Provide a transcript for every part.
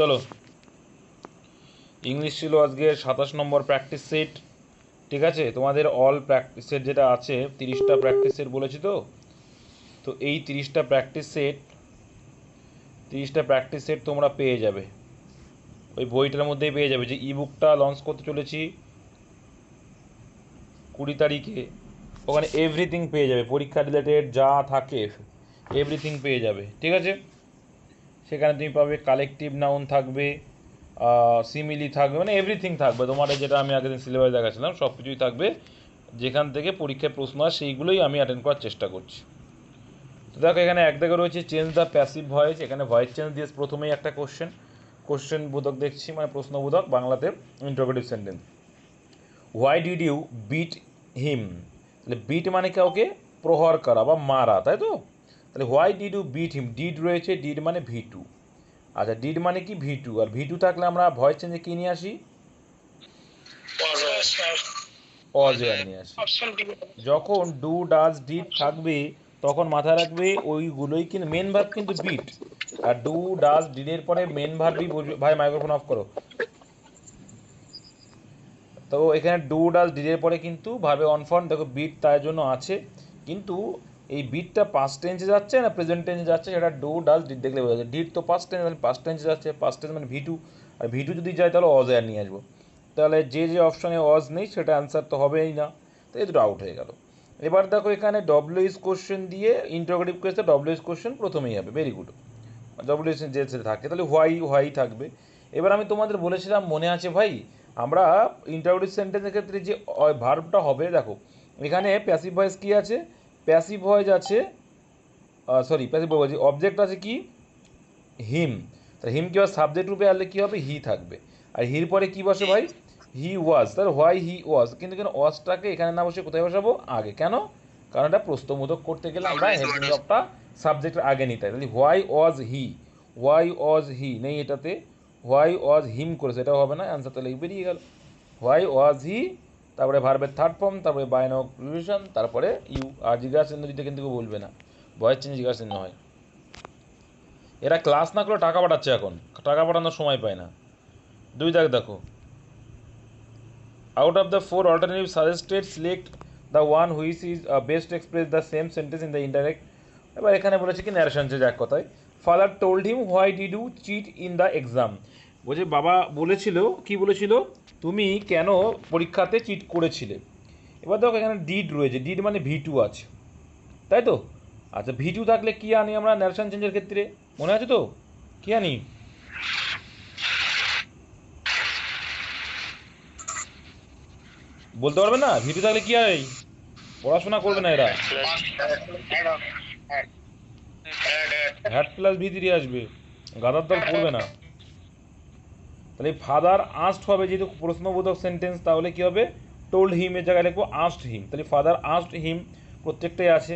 চলো। ইংলিশ ছিল আজকে সাতাশ নম্বর প্র্যাকটিস সেট ঠিক আছে? তোমাদের অল প্র্যাকটিস সেট যেটা আছে, তিরিশটা প্র্যাকটিস সেট বলেছি তো? তো এই তিরিশটা প্র্যাকটিস সেট তিরিশটা প্র্যাকটিস সেট তোমরা পেয়ে যাবে। ওই বইটার মধ্যেই পেয়ে যাবে যে ইবুকটা লঞ্চ করতে চলেছি কুড়ি তারিখে। ওখানে এভরিথিং পেয়ে যাবে, পরীক্ষা রিলেটেড যা থাকে এভরিথিং পেয়ে যাবে, ঠিক আছে? সেখানে তুমি পাবে কালেকটিভ নাউন থাকবে সিমিলি থাকবে মানে এভরিথিং থাকবে। তোমার যেটা আমি আগের দিন সিলেবাস দেখাচ্ছিলাম সব কিছুই থাকবে। যেখান থেকে পরীক্ষায় প্রশ্ন হয় সেইগুলোই আমি অ্যাটেন্ড করার চেষ্টা করছি। তো দেখো, এখানে এক জায়গায় রয়েছে চেঞ্জ দ্য প্যাসিভ ভয়েস এখানে ভয়েস চেঞ্জ দিয়ে প্রথমেই একটা কোশ্চেন কোশ্চেন বোধক দেখছি মানে প্রশ্নবোধক বাংলাতে interrogative sentence why did you beat him তাহলে বিট মানে কাউকে প্রহার করা বা মারা, তাই তো? তাহলে why did you beat him did রয়েছে ডিড মানে ভি টু আচ্ছা ডিড মানে কি ভি টু আর ভি টু থাকলে আমরা ভয়েস চেঞ্জে কী নিয়ে আসি? যখন ডু ডাজ ডিড থাকবে, তখন মাথায় রাখবে ওইগুলোই কিন্তু মেন ভার্ব কিন্তু বিট আর ডু ডাজ ডিডের পরে মেন ভার্বই ভাই মাইক্রোফোন অফ করো। তো এখানে ডু ডাজ ডিডের পরে কিন্তু ভাবে অন ফর্ম দেখো বিট তার জন্য আছে। কিন্তু এই বিটটা পাস্ট টেন্সে যাচ্ছে না প্রেজেন্ট টেন্সে যাচ্ছে, সেটা ডু ডাজ ডিট দেখলে বোঝা যাচ্ছে। ডিড তো পাস্ট টেন্স মানে পাস্ট টেন্সে যাচ্ছে। পাস্ট টেন্স মানে ভিটু আর ভিটু যদি যায়, তাহলে অজ আর নিয়ে আসব। তাহলে যে যে অপশনে অজ নেই, সেটা অ্যান্সার তো হবেই না। তো এই দুটো আউট হয়ে গেল। এবার দেখো এখানে ডব্লিউএস কোশ্চেন দিয়ে ইন্টারোগেটিভ কোয়েশ্চেন ডব্লিউএস কোশ্চেন প্রথমেই হবে। ভেরি গুড ডব্লিউএস যে সেটা থাকে, তাহলে হোয়াই হোয়াই থাকবে। এবার আমি তোমাদের বলেছিলাম, মনে আছে ভাই, আমরা ইন্টারোগেটিভ সেন্টেন্সের ক্ষেত্রে যে ভার্বটা হবে, দেখো। এখানে প্যাসিভ ভয়েস কী আছে? প্যাসিভ ভয়েস আছে সরি প্যাসিভ ভয়েস অবজেক্ট আছে কি? হিম তাহলে হিম কি সাবজেক্ট রূপে আনলে কী হবে? হি থাকবে। আর হির পরে কি বসে ভাই? হি ওয়াজ তাহলে হোয়াই হি ওয়াজ কিন্তু কেন ওয়াজটাকে এখানে না বসে কোথায় বসাবো? আগে। কেন? কারণ এটা প্রস্তমোদক করতে গেলে আমরা জবটা সাবজেক্টের আগে নিতে হয় তাহলে why was he why was হি নেই এটাতে। হোয়াই ওয়াজ হিম করেছে? এটাও হবে না। অ্যান্সার তাহলে বেরিয়ে গেল। হোয়াই ওয়াজ হি তারপরে ভার্বের থার্ড ফর্ম তারপরে বায়ন প্রিভিশন তারপরে ইউ আর জিজ্ঞাসা দিতে কিন্তু কেউ বলবে না। ভয়েস চেঞ্জ জিজ্ঞাসা হয়। এরা ক্লাস না করে টাকা পাঠাচ্ছে এখন। টাকা পাঠানোর সময় পায় না। দুই দাগ দেখো। Of the four alternatives suggested select the one which is uh, best express the same sentence in the indirect. এবার এখানে বলেছে কি ন্যারেশন চেঞ্জ এক কথায়। Father told him why did you cheat in the exam বলছে বাবা বলেছিল কি বলেছিল? তুমি কেন পরীক্ষাতে চিট করেছিলে? এবার দেখো এখানে ডিড রয়েছে। ডিড মানে ভি টু আছে। তাই তো? আচ্ছা ভি টু থাকলে কি আনি আমরা ন্যারেশন চেঞ্জের ক্ষেত্রে? মনে আছে তো? কি আনি? বলতে পারবে না? ভিটু থাকলে কি হয় পড়াশোনা করবে না এরা। হ্যাট প্লাস ভি থ্রি আসবে। গাদার দল পড়বে না। তাহলে ফাদার আস্ট হবে, যেহেতু প্রশ্নবোধক সেন্টেন্স তাহলে কি হবে? টোল্ড হিম এর জায়গায় লিখব আস্ট হিম তাহলে ফাদার আস্ট হিম প্রত্যেকটাই আছে।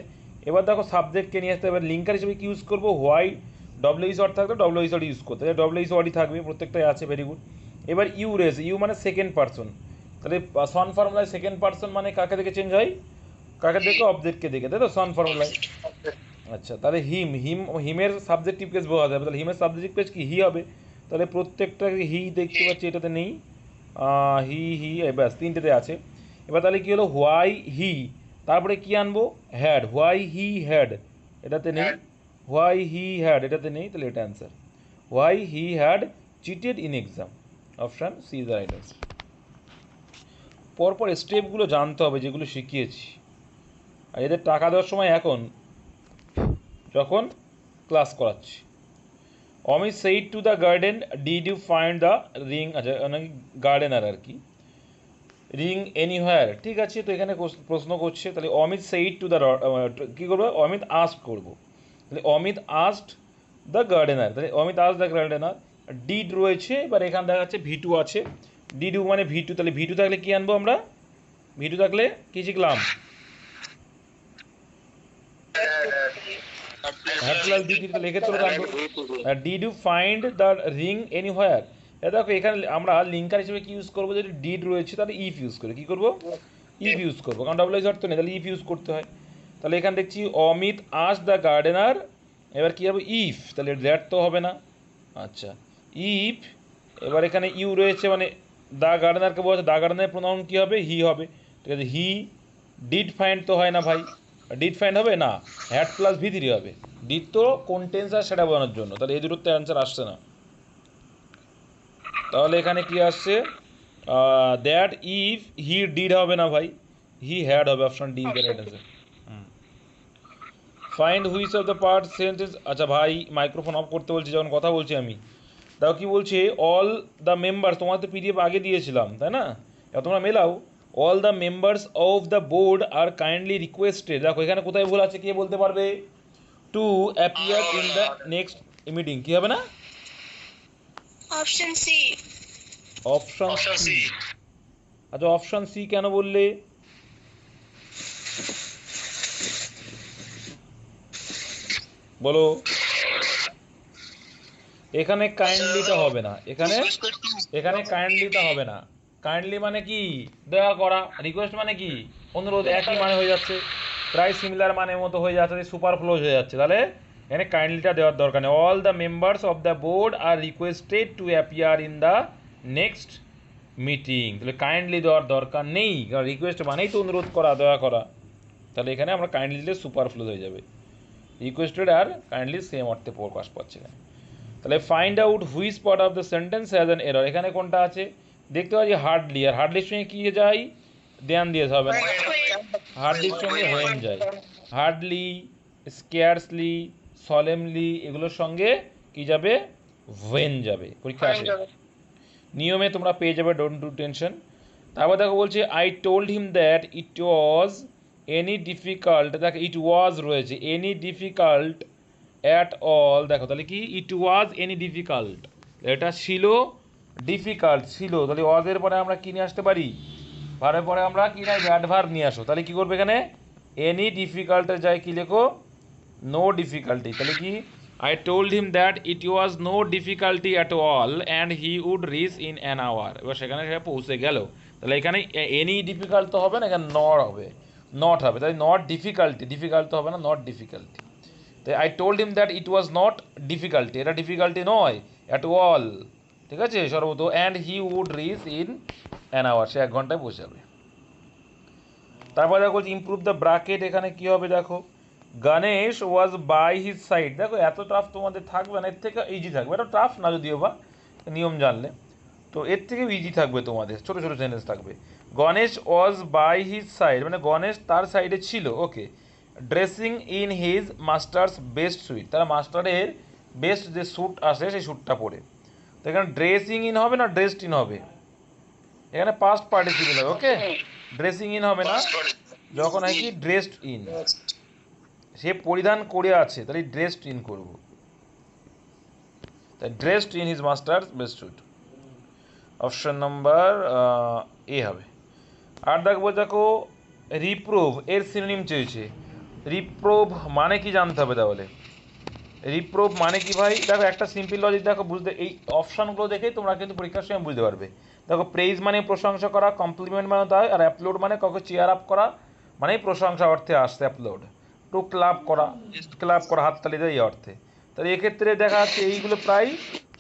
এবার দেখো সাবজেক্টকে নিয়ে আসতে এবার লিঙ্কার হিসেবে কি ইউজ করব? হোয়াই ডব্লিউ ইস ওয়ার্ড থাকলে ডব্লিউ ইস ওয়ার্ড ইউজ করতে তাহলে ডব্লিউ ইস ওয়ার্ডই থাকবে, প্রত্যেকটাই আছে ভেরি গুড এবার ইউ রেস ইউ মানে সেকেন্ড পার্সন তাহলে সন ফর্মুলায় সেকেন্ড পার্সন মানে কাকে দেখে চেঞ্জ হয়? কাকে দেখে? অবজেক্টকে দেখে, তাই তো? সন ফর্মুলায় আচ্ছা তাহলে হিম হিম হিমের সাবজেক্টিভ কেস বোঝা যাবে। তাহলে হিমের সাবজেক্টিভ কেস কি? হি হবে। তাহলে প্রত্যেকটা হি দেখতে পাচ্ছি এটাতে নেই। হি হি ব্যাস তিনটেতে আছে। এবার তাহলে কি হলো? Why he. তারপরে কি আনব? হ্যাড। Why he had. এটাতে নেই। Why he had. এটাতে নেই। তাহলে এটা answer why he had cheated in exam. Option C is right answer. পরপর স্টেপগুলো জানতে হবে যেগুলো শিখিয়েছি। আর এদের টাকা দেওয়ার সময় এখন যখন ক্লাস করাচ্ছি। Amit said to the garden did you find the ring আচ্ছা গার্ডেনার আর কি। রিং এনিহোয়ার ঠিক আছে, তো এখানে প্রশ্ন করছে। তাহলে অমিত সেইড টু দ্য কী করব? অমিত আস্ট করব। তাহলে অমিত আস্ট দ্য গার্ডেনার তাহলে Amit asked the gardener did রয়েছে? এবার এখানে দেখা যাচ্ছে ভি টু আছে। ডি টু মানে ভি টু তাহলে ভিটু থাকলে কি আনব আমরা? ভিটু থাকলে কি শিখলাম? ডি থ্রি তাহলে এক্ষেত্রে did you find the ring anywhere দেখো এখানে আমরা লিঙ্কার হিসেবে কি ইউজ করব? যদি ডিড রয়েছে তাহলে ইফ ইউজ করে। কি করব? ইফ ইউজ করব। কারণ ডাবল অর্থ নেই তাহলে ইফ ইউজ করতে হয়। তাহলে এখানে দেখছি অমিত আস দ্য গার্ডেনার এবার কি হবে? ইফ তাহলে দ্যাট তো হবে না। আচ্ছা ইফ এবার এখানে ইউ রয়েছে মানে দা গার্ডেনারকে বলছে দা গার্ডেনার প্রোনাউন কী হবে? হি হবে। ঠিক আছে হি ডিড ফাইন্ড তো হয় না ভাই। ডিড ফাইন্ড হবে? না। হ্যাড প্লাস ভি থ্রি হবে। ডিড তো কোন টেন্স আর সেটা বোঝানোর জন্য। তাহলে এই দুটোর তো অ্যান্সার আসছে না। তাহলে এখানে কি আসছে? দ্যাট ইফ হি ডিড হবে না ভাই। হি হ্যাড হবে option D the right answer find which of the part sentence আচ্ছা ভাই মাইক্রোফোন অফ করতে বলছি, যখন কথা বলছি আমি। তাও কি বলছে? অল দ্য মেম্বার তোমার তো পিডিএফ আগে দিয়েছিলাম, তাই না? তোমরা মেলাও। All the members of the board are kindly requested দেখো এখানে কোথায় ভুল আছে কে বলতে পারবে? To appear in the next meeting কি হবে না? Option C option option C C আচ্ছা অপশন সি কেন বললে? বলো। এখানে কাইন্ডলিটা হবে না। এখানে এখানে কাইন্ডলিটা হবে না। কাইন্ডলি মানে কি? দয়া করা। রিকোয়েস্ট মানে কি? অনুরোধ একই মানে হয়ে যাচ্ছে। প্রায় সিমিলার মানে মতো হয়ে যাচ্ছে সুপার ফ্লোজ হয়ে যাচ্ছে। তাহলে এখানে কাইন্ডলিটা দেওয়ার দরকার নেই। All the members of the board are requested to appear in the next meeting তাহলে কাইন্ডলি দেওয়ার দরকার নেই। কারণ রিকোয়েস্ট মানেই তো অনুরোধ করা, দয়া করা। তাহলে এখানে আমরা কাইন্ডলি দিলে সুপার ফ্লোজ হয়ে যাবে। রিকোয়েস্টেড আর কাইন্ডলি সেম অর্থে প্রকাশ পাচ্ছে এখানে তাহলে find out which part of the sentence has an error এখানে কোনটা আছে? দেখতে পাচ্ছি হার্ডলি আর হার্ডলির সঙ্গে কি যায় ধ্যান দিয়ে হবে না হার্ডলির সঙ্গে হয়েন যায়। হার্ডলি স্কেয়ারসলি সলেমলি এগুলোর সঙ্গে কি যাবে? ওয়েন যাবে পরীক্ষা আসে। নিয়মে তোমরা পেয়ে যাবে ডোন্ট ডু টেনশন তারপর দেখো বলছে I told him that it was any difficult দেখো ইট ওয়াজ রয়েছে এনি ডিফিকাল্ট অ্যাট অল দেখো তাহলে কি? ইট ওয়াজ এনি ডিফিকাল্ট এটা ছিল ডিফিকাল্ট ছিল, তাহলে ওয়াজের পরে আমরা কি নিয়ে আসতে পারি? ভারের পরে আমরা কি না অ্যাডভার্ব নিয়ে আসো তাহলে কি করবে এখানে? এনি ডিফিকাল্টের যায় কি লেখো? নো ডিফিকাল্টি তাহলে কি? I told him that it was no difficulty at all and he would reach in an hour এবার সেখানে সে পৌঁছে গেল। তাহলে এখানে এনি ডিফিকাল্ট তো হবে না, এখানে নট হবে। নট হবে। তাই নট ডিফিকাল্টি ডিফিকাল্ট তো হবে না নট ডিফিকাল্টি তাই I told him that it was not difficulty এটা ডিফিকাল্টি নয় অ্যাট অল ঠিক আছে? সর্বত and he would reach in an hour সে এক ঘন্টায় পৌঁছে যাবে। তারপর দেখো ইমপ্রুভ দ্য ব্রাকেট এখানে কি হবে দেখো? Ganesh was by his side দেখো, এত টাফ তোমাদের থাকবে না, এর থেকে ইজি থাকবে। এটা টাফ না যদিও বা, নিয়ম জানলে। তো এর থেকেও ইজি থাকবে তোমাদের, ছোটো ছোটো সেন্টেন্স থাকবে। Ganesh was by his side মানে গণেশ তার সাইডে ছিল okay dressing in his masters best suit তারা মাস্টারের বেস্ট যে স্যুট আসে, সেই স্যুটটা পরে। এখানে ড্রেসিং ইন হবে না ড্রেসড ইন হবে? এখানে পাস্ট পার্টিসিপেল হবে ওকে ড্রেসিং ইন হবে না যখন হয় কি ড্রেসড ইন সে পরিধান করে আছে তাহলে ড্রেসড ইন করব। তাই dressed in his master best suit option number A হবে। আর দেখব দেখো রিপ্রুভ এর সিনোনিম চেয়েছে। রিপ্রুভ মানে কি জানতে হবে তাহলে? রিপ্রুভ মানে কি ভাই? দেখো, একটা সিম্পল লজিক দেখো, বুঝতে, এই অপশানগুলো দেখেই তোমরা কিন্তু পরীক্ষার সময় বুঝতে পারবে। দেখো প্রেইজ মানে প্রশংসা করা কমপ্লিমেন্ট মানে তাই, আর অ্যাপলোড মানে কাউকে চেয়ার আপ করা, মানেই প্রশংসা অর্থে আসছে অ্যাপলোড টু ক্লাব করা ক্লাব করা, হাততালি দেয় এই অর্থে। তাহলে এক্ষেত্রে দেখা যাচ্ছে এইগুলো প্রায়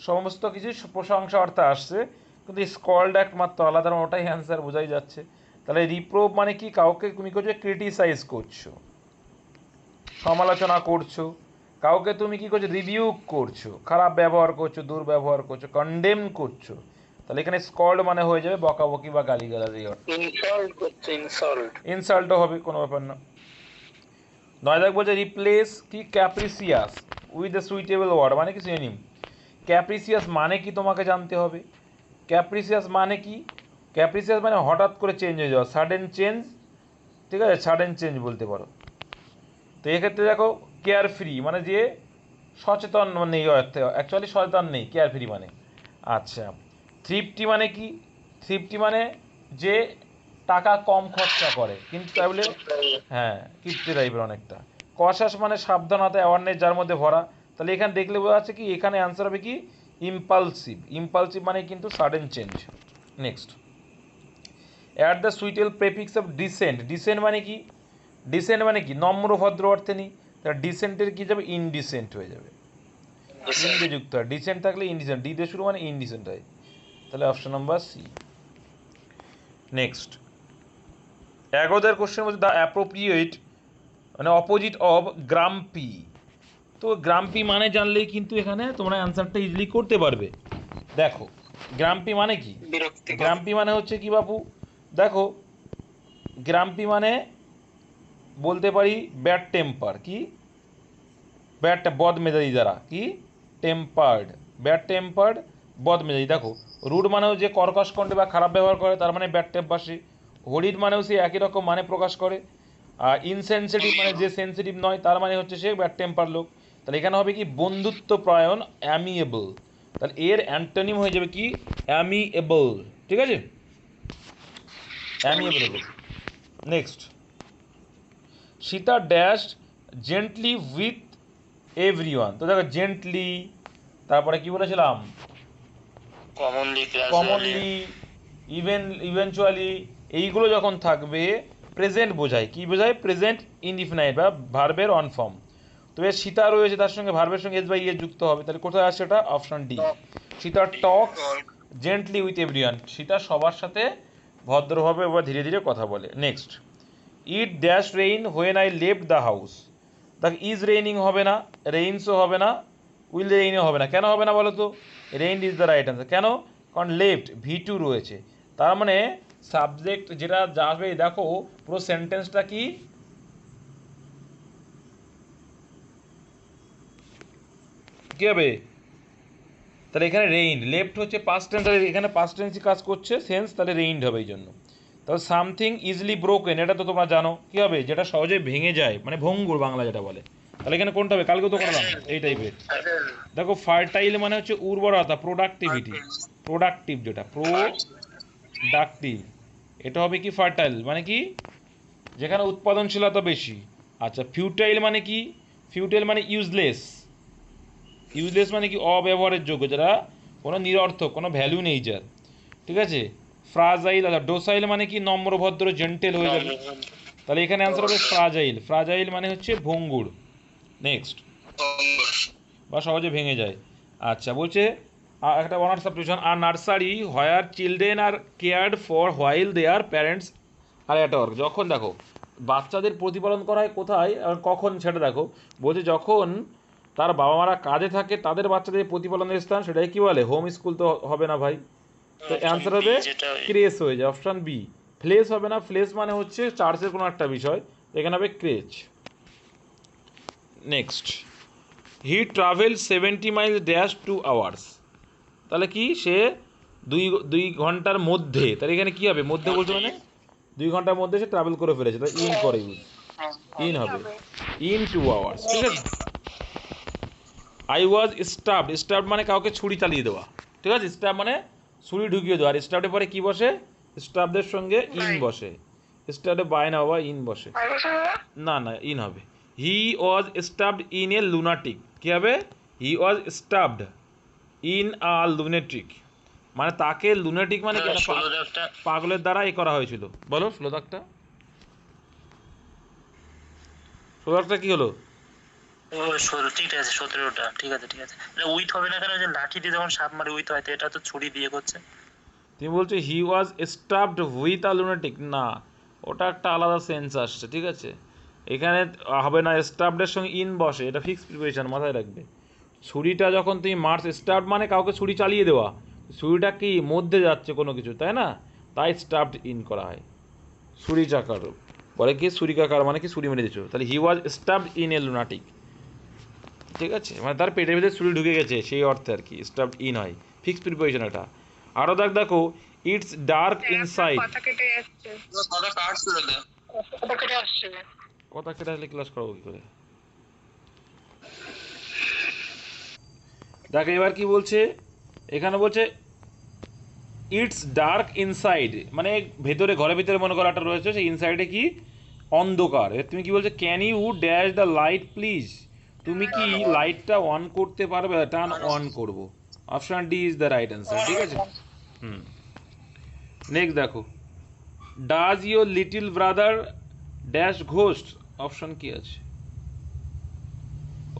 সমস্ত কিছু প্রশংসা অর্থে আসছে, কিন্তু স্কল্ড একমাত্র আলাদা ওটাই অ্যান্সার বোঝাই যাচ্ছে। তাহলে রিপ্রোভ মানে কি? কাউকে তুমি করছ ক্রিটিসাইজ করছ? সমালোচনা করছ? কাউকে তুমি কি করছ? রিভিউ করছ খারাপ ব্যবহার করছ দুর্ব্যবহার করছ কন্ডেম করছ তাহলে এখানে স্কল্ড মানে হয়ে যাবে বকাবকি বা গালিগালাজ এই ইনসল্ট করছে ইনসল্ট ইনসাল্টও হবে কোনো ব্যাপার না। নয় দেখ বলছে রিপ্লেস কি? Capricious with the suitable word মানে কি সিনোনিম ক্যাপ্রিসিয়াস মানে কি তোমাকে জানতে হবে? ক্যাপ্রিসিয়াস মানে কি? ক্যাপ্রিসিয়াস মানে হঠাৎ করে চেঞ্জ হয়ে যাওয়া সাডেন চেঞ্জ ঠিক আছে? সাডেন চেঞ্জ বলতে পারো। তো এক্ষেত্রে দেখো কেয়ার ফ্রি মানে যে সচেতন নেই অর্থে অ্যাকচুয়ালি সচেতন নেই কেয়ার ফ্রি মানে। আচ্ছা থ্রিফটি মানে কি? থ্রিফটি মানে যে টাকা কম খরচা করে, কিন্তু তাহলে হ্যাঁ কীর্তি টাইপের অনেকটা। কশাস মানে সাবধানতা অ্যাওয়ারনেস যার মধ্যে ভরা। তাহলে এখানে দেখলে বোঝা যাচ্ছে কি, এখানে অ্যান্সার হবে কি? ইম্পালসিভ ইম্পালসিভ মানে কিন্তু sudden change next at the suitable prefix of decent decent মানে কি? ডিসেন্ট মানে কি? নম্র ভদ্র অর্থে নেই তাহলে ডিসেন্টের কী যাবে? ইনডিসেন্ট হয়ে যাবে. যুক্ত হয় ডিসেন্ট থাকলে ইনডিসেন্ট ডি দিয়ে শুরু মানে ইনডিসেন্ট হয়। তাহলে অপশন নাম্বার সি নেক্সট এগারোদের কোশ্চেন মধ্যে দ্য অ্যাপ্রোপ্রিয়েট মানে অপোজিট অফ গ্রাম্পি তো গ্রাম্পি মানে জানলেই কিন্তু এখানে তোমরা অ্যান্সারটা ইজিলি করতে পারবে। দেখো গ্রাম্পি মানে কি? গ্রাম্পি মানে হচ্ছে কি বাপু? দেখো গ্রাম্পি মানে বলতে পারি ব্যাড টেম্পার কি? ব্যাড বদ মেজাজি যারা, কি? টেম্পার্ড ব্যাড টেম্পার্ড বদ মেজাজি দেখো রুড মানেও যে কর্কশ কণ্ঠে বা খারাপ ব্যবহার করে, তার মানে ব্যাড টেম্পার সে। হরিড মানেও সে একই রকম মানে প্রকাশ করে। আর ইনসেন্সিটিভ মানে যে সেন্সিটিভ নয়, তার মানে হচ্ছে সে ব্যাড টেম্পার লোক। তাহলে এখানে হবে কি? বন্ধুত্ব প্রয়ণ অ্যামিয়েবল তাহলে এর অ্যান্টোনিম হয়ে যাবে কি? অ্যামিয়েবল ঠিক আছে? Amiable next Sita dash gently with every তো দেখো জেন্টলি তারপরে কি বলেছিলাম? কমনলি কমনলি ইভেন ইভেনচুয়ালি এইগুলো যখন থাকবে প্রেজেন্ট বোঝায়। কি বোঝায়? প্রেজেন্ট ইনডিফিনাইট বা ভার্বের অন ফর্ম তো এর সীতা রয়েছে তার সঙ্গে ভার্বের সঙ্গে এস বাই ইয়ে যুক্ত হবে। তাহলে কোথায় আসছে এটা? Option D Sita talk gently with everyone Sita সবার সাথে ভদ্রভাবে বা ধীরে ধীরে কথা বলে। Next it dash rain when I left the house দেখ ইজ রেইনিং হবে না রেইনসও হবে না উইল রেইনও হবে না। কেন হবে না বলো তো? Rain is the right answer কেন? কারণ লেফট ভি টু রয়েছে। তার মানে সাবজেক্ট যেটা যাবে, দেখো, পুরো সেন্টেন্সটা কি? কি হবে? তাহলে এখানে রেইন লেফট হচ্ছে পাস্ট টেন্স তাহলে এখানে পাস্ট টেন্সই কাজ করছে সেন্স তাহলে রেইনড হবে এই জন্য তাহলে সামথিং ইজিলি ব্রোকেন এটা তো তোমরা জানো। কি হবে? যেটা সহজে ভেঙে যায় মানে ভঙ্গুর বাংলা যেটা বলে। তাহলে এখানে কোনটা হবে? কালকে তো করলাম, এই টাইপের দেখো ফার্টাইল মানে হচ্ছে উর্বরতা প্রোডাক্টিভিটি প্রোডাক্টিভ যেটা প্রো প্রোডাক্টিভ এটা হবে কি ফার্টাইল মানে কি? যেখানে উৎপাদনশীলতা বেশি। আচ্ছা ফিউটাইল মানে কি? ফিউটাইল মানে ইউজলেস ইউজলেস মানে কি? অব্যবহারের যোগ্য, যারা কোনো নিরর্থক, কোনো ভ্যালু নেই যার। ঠিক আছে? ফ্রাজাইল আচ্ছা ডোসাইল মানে কি? নম্র ভদ্র জেন্টেল হয়ে যাবে তাহলে এখানে অ্যান্সার হবে ফ্রাজাইল। ফ্রাজাইল মানে হচ্ছে ভঙ্গুর। নেক্সট বা সহজে ভেঙে যায়। আচ্ছা বলছে একটা honours subdivision R nursery where children are cared for while their parents are at work যখন দেখো বাচ্চাদের প্রতিপালন করা হয় কোথায় আর কখন সেটা দেখো। বলছে যখন তার বাবা মারা কাজে থাকে তাদের বাচ্চাদের প্রতিপালনের স্থান সেটাই কি বলে? হোম স্কুল তো হবে না ভাই। তো অ্যান্সার হবে ক্রেস হয়ে যায় অপশন বি ফ্লেস হবে না ফ্লেস মানে হচ্ছে চার্চের কোনো একটা বিষয় এখানে হবে creche next he travel seventy miles dash two hours তাহলে কি? সে দুই দুই ঘণ্টার মধ্যে তাহলে এখানে কি হবে? মধ্যে বলছে মানে? দুই ঘণ্টার মধ্যে সে ট্রাভেল করে ফেলেছে তাহলে ইন করে ইউজ ইন হবে। ইন টু আওয়ার্স ঠিক আছে? আই ওয়াজ স্টাফড স্টাফড মানে কাউকে ছুরি চালিয়ে দেওয়া। ঠিক আছে? স্টাফ মানে ছুরি ঢুকিয়ে দেওয়া আর স্টাফের পরে কি বসে? স্টাফদের সঙ্গে ইন বসে। স্টাফে বাই না বাবা ইন বসে। না না ইন হবে। He was stuffed in a lunatic কি হবে? He was stuffed in a lunatic মানে তাকে লুনেটিক মানে ষোলো পাগলের দ্বারা এ করা হয়েছিল। বলো শ্লোদাকটা শ্লোদাকটা কি হলো? ষোলো ঠিক আছে সতেরোটা ঠিক আছে ঠিক আছে। উইথ হবে না যে যখন সাপ উইথ হয় তো এটা ছুরি দিয়ে করছে। তুমি বলছো he was stuffed with a lunatic না, ওটা একটা আলাদা সেন্স আসছে, ঠিক আছে? এখানে হবে না স্টাফডের সঙ্গে ইন বসে, এটা প্রিপারেশন মাথায় রাখবে। ছুরিটা যখন তুমি মার্স স্টাফ মানে কাউকে ছুরি চালিয়ে দেওয়া। ছুরিটা কি, মধ্যে যাচ্ছে কোনো কিছু, তাই না? তাই স্টাফড ইন করা হয়। ছুরি চাকার, বলে কি ছুরিকাকার মানে কি, ছুরি মেরে দিচ্ছ তাহলে he was stuffed in a lunatic ঠিক আছে? মানে তার পেটের ভিতরে ছুরি ঢুকে গেছে সেই অর্থে আর কি। স্টাফড ইন হয়। ফিক্স প্রিপারেশন এটা। আরও দেখ দেখো ইটস ডার্ক ইনসাইড কথা কেটে কাটছিল কথা কেটে আসছে। কথা কেটে আসলে ক্লাস করাবো কি করে? দেখ এবার কি বলছে? এখানে বলছে ইটস ডার্ক ইনসাইড মানে ভেতরে ঘরের ভিতরে মনে করাটা রয়েছে সেই ইনসাইডে কি? অন্ধকার। তুমি কি বলছো can you dash the light please তুমি কি লাইটটা অন করতে পারবে? টার্ন অন করব। Option D is the right answer ঠিক আছে? হুম। নেক্সট দেখো। Does your little brother dash ghost option কি আছে?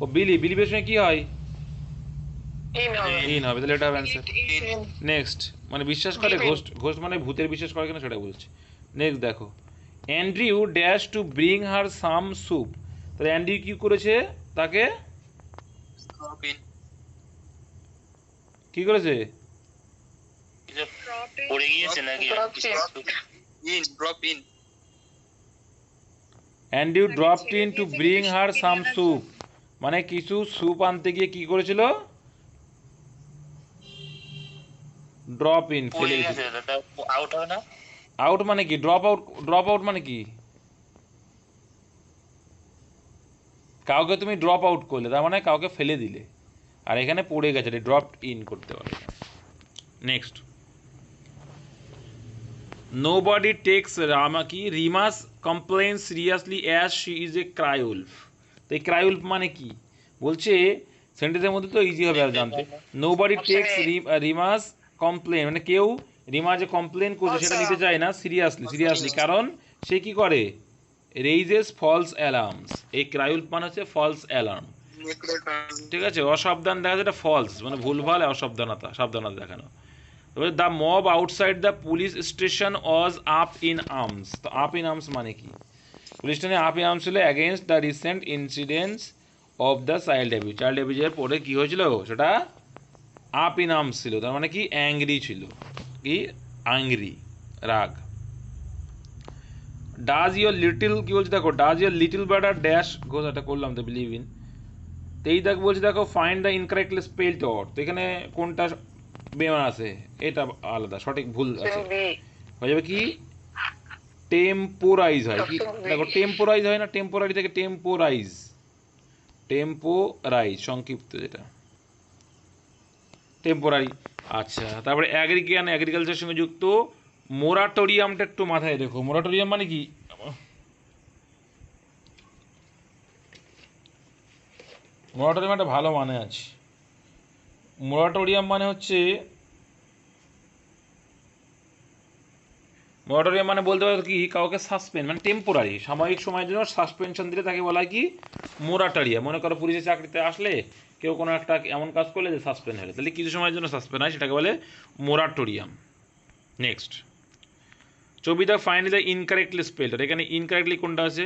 ও বিলি বিলিভের সঙ্গে কি হয়? ইন হবে। তাহলে এটা হবে অ্যান্সার নেক্সট মানে বিশ্বাস করে ঘোস্ট ঘোস্ট মানে ভূতের বিশ্বাস করে কিনা সেটা বলছি। নেক্সট দেখো। Andrew dash to bring her some soup তাহলে অ্যান্ড্রিউ কি করেছে? তাকে? ড্রপ কি করেছে? পড়ে গিয়েছে নাকি? In drop in Andrew dropped in to bring her some soup মানে কিছু স্যুপ আনতে গিয়ে কি করেছিল? ড্রপ ইন ফেলে আউট হবে না? আউট মানে কি? ড্রপ আউট ড্রপ আউট মানে কি? কাউকে তুমি ড্রপ আউট করলে তার মানে কাউকে ফেলে দিলে। আর এখানে পড়ে গেছে ড্রপ ইন করতে পারে নেক্সট নো বডি টেক্স রামা কি Reema's complain seriously as she is a cry wolf তো এই ক্রাইউলফ মানে কি? বলছে সেন্টেন্সের মধ্যে তো ইজি হবে আর জানতে। Nobody takes Reema's complain মানে কেউ রিমা যে কমপ্লেন করছে সেটা নিতে চায় না সিরিয়াসলি সিরিয়াসলি কারণ সে কি করে? রেইজেস ফলস অ্যালার্মস এই ক্রাইউলফ মানে হচ্ছে ফলস অ্যালার্ম ঠিক আছে? অসাবধান দেখা যায় এটা ফলস মানে ভুলভাল অসাবধানতা, সাবধানতা দেখানো। তবে the mob outside the police station was up in arms তো আপ ইন আর্মস মানে কি? পুলিশ স্টেশনে আপ ইন আর্মস ছিল against the recent incidents of the child abuse child অ্যাবিউজের পরে কি হয়েছিল? সেটা আপ ইন আর্মস ছিল। তার মানে কি? অ্যাংরি ছিল। কি? আংরি রাগ। ডাজ ইয়োর লিটল কি বলছে দেখো does your little brother dash এটা করলাম তো বিলিভ ইন তো এই দেখ বলছে দেখো ফাইন্ড দ্য ইনকারেক্টলি স্পেল টর তো এখানে কোনটা বেমান আছে এটা আলাদা সঠিক ভুল আছে। হয়ে যাবে কি? টেম্পোরাইজ হয়। কি? দেখো টেম্পোরাইজ হয় না টেম্পোরারি থেকে টেম্পোরাইজ টেম্পোরাইজ সংক্ষিপ্ত যেটা। টেম্পোরারি আচ্ছা তারপরে অ্যাগ্রিকান অ্যাগ্রিকালচারের সঙ্গে যুক্ত। মোরাটোরিয়ামটা একটু মাথায় রেখো। মোরাটোরিয়াম মানে কি? মোরাটোরিয়াম একটা ভালো মানে আছে। মোরাটোরিয়াম মানে হচ্ছে মোরাটোরিয়াম মানে বলতে পারো কি, কাউকে সাসপেন্ড মানে টেম্পোরারি সাময়িক সময়ের জন্য সাসপেনশন দিলে তাকে বলা হয় কি মোরাটোরিয়াম মনে করো পুলিশের চাকরিতে আসলে কেউ কোনো একটা এমন কাজ করলে যে সাসপেন্ড হলে। তাহলে কিছু সময়ের জন্য সাসপেন্ড হয়, সেটাকে বলে মোরাটোরিয়াম নেক্সট চবিদা ফাইনালি দ্য ইনকারেক্টলি স্পেল্ড এখানে ইনকারেক্টলি কোনটা আছে?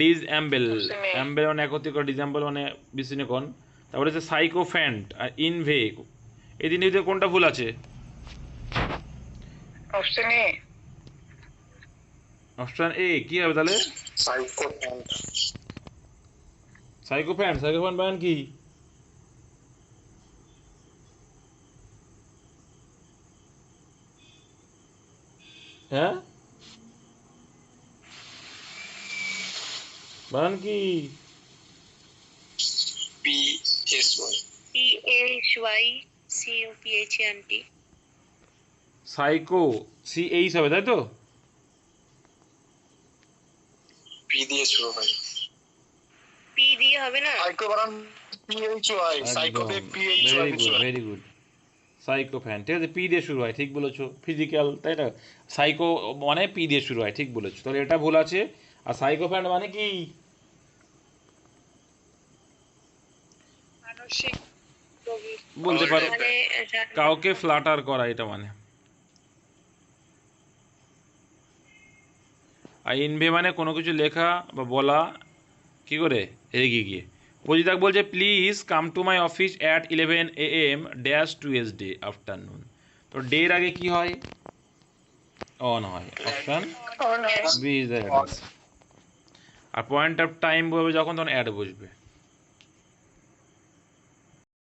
ডিজ অ্যাম্বেল. অ্যাম্বেল মানে একত্রিত ডিজাম্বল মানে বিশৃণকণ তারপরে হচ্ছে সাইকোফ্যান্ট আর ইনভে এই তিনটিতে কোনটা ভুল আছে? অপশন এ অপশন এ কি হবে তাহলে? সাইকো সাইকোফ্যান্ট সাইকোফ্যান্ট মানে কি? হ্যাঁ বানান কি P S Y P H Y C O P H A N T. Psycho C H হবে তাই তো পি দিয়ে শুরু হয় P দিয়ে হবে না সাইকো বানান P H Y সাইকোতে P H Y very good very good sycophant ঠিক আছে? পি দিয়ে শুরু হয় ঠিক বলেছ? ফিজিক্যাল তাই না? সাইকো মানে পি দিয়ে শুরু হয় ঠিক বলেছ? তাহলে এটা ভুল আছে। আর সাইকোফ্যান মানে কি? বলতে পারো মানে কাউকে ফ্লাটার করা এটা মানে। আর ইনভে মানে কোনো কিছু লেখা বা বলা কি করে? এগিয়ে গিয়ে। পজিতাক বলছে please come to my office at eleven A M dash Tuesday afternoon তো ডের আগে কি হয়? অন হয়। Option B is the are point of time বলবে যখন, তখন অ্যাড বসবে।